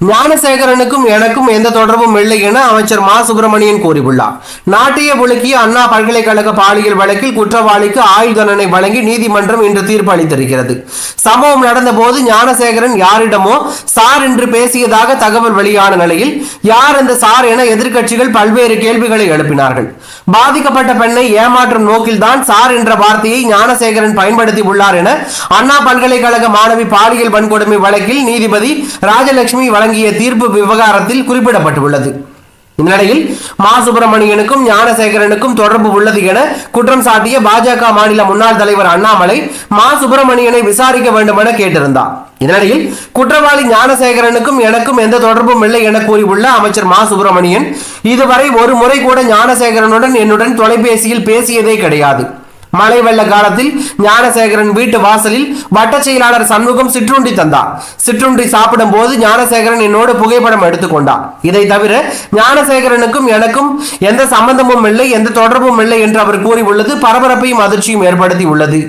ஞானசேகரனுக்கும் எனக்கும் எந்த தொடர்பும் இல்லை என அமைச்சர் மா. சுப்பிரமணியன் கூறியுள்ளார். நாட்டிய புலுக்கிய அண்ணா பல்கலைக்கழக பாலியல் வழக்கில் குற்றவாளிக்கு ஆயுள் தண்டனை வழங்கி நீதிமன்றம் இன்று தீர்ப்பு அளித்திருக்கிறது. சம்பவம் நடந்தபோது ஞானசேகரன் யாரிடமோ சார் என்று பேசியதாக தகவல் வெளியான நிலையில் யார் அந்த சார் என எதிர்க்கட்சிகள் பல்வேறு கேள்விகளை எழுப்பினார்கள். பாதிக்கப்பட்ட பெண்ணை ஏமாற்றும் நோக்கில்தான் சார் என்ற வார்த்தையை ஞானசேகரன் பயன்படுத்தி உள்ளார் என அண்ணா பல்கலைக்கழக மாணவி பாலியல் வன்கொடுமை வழக்கில் நீதிபதி ராஜலட்சுமி வழங்க வழங்கிய தீர்ப்பு விவகாரத்தில் குறிப்பிடப்பட்டுள்ளது. இந்நிலையில் மா சுப்பிரமணியனுக்கும் ஞானசேகரனுக்கும் தொடர்பு உள்ளது என குற்றம் சாட்டிய பாஜக மாநில முன்னாள் தலைவர் அண்ணாமலை மா சுப்பிரமணியனை விசாரிக்க வேண்டும் என கேட்டிருந்தார். இதனிடையில் குற்றவாளி ஞானசேகரனுக்கும் எனக்கும் எந்த தொடர்பும் இல்லை என கூறியுள்ள அமைச்சர் மா சுப்பிரமணியன் இதுவரை ஒரு முறை கூட ஞானசேகரனுடன் என்னுடன் தொலைபேசியில் பேசியதே கிடையாது. மழை வெள்ள காலத்தில் ஞானசேகரன் வீட்டு வாசலில் வட்ட செயலாளர் சண்முகம் சிற்றுண்டி தந்தார். சிற்றுண்டி சாப்பிடும் போது ஞானசேகரன் என்னோடு புகைப்படம் எடுத்துக்கொண்டார். இதை தவிர ஞானசேகரனுக்கும் எனக்கும் எந்த சம்பந்தமும் இல்லை எந்த தொடர்பும் இல்லை என்று அவர் கூறியுள்ளது. பரபரப்பையும் அதிர்ச்சியும் ஏற்படுத்தி உள்ளது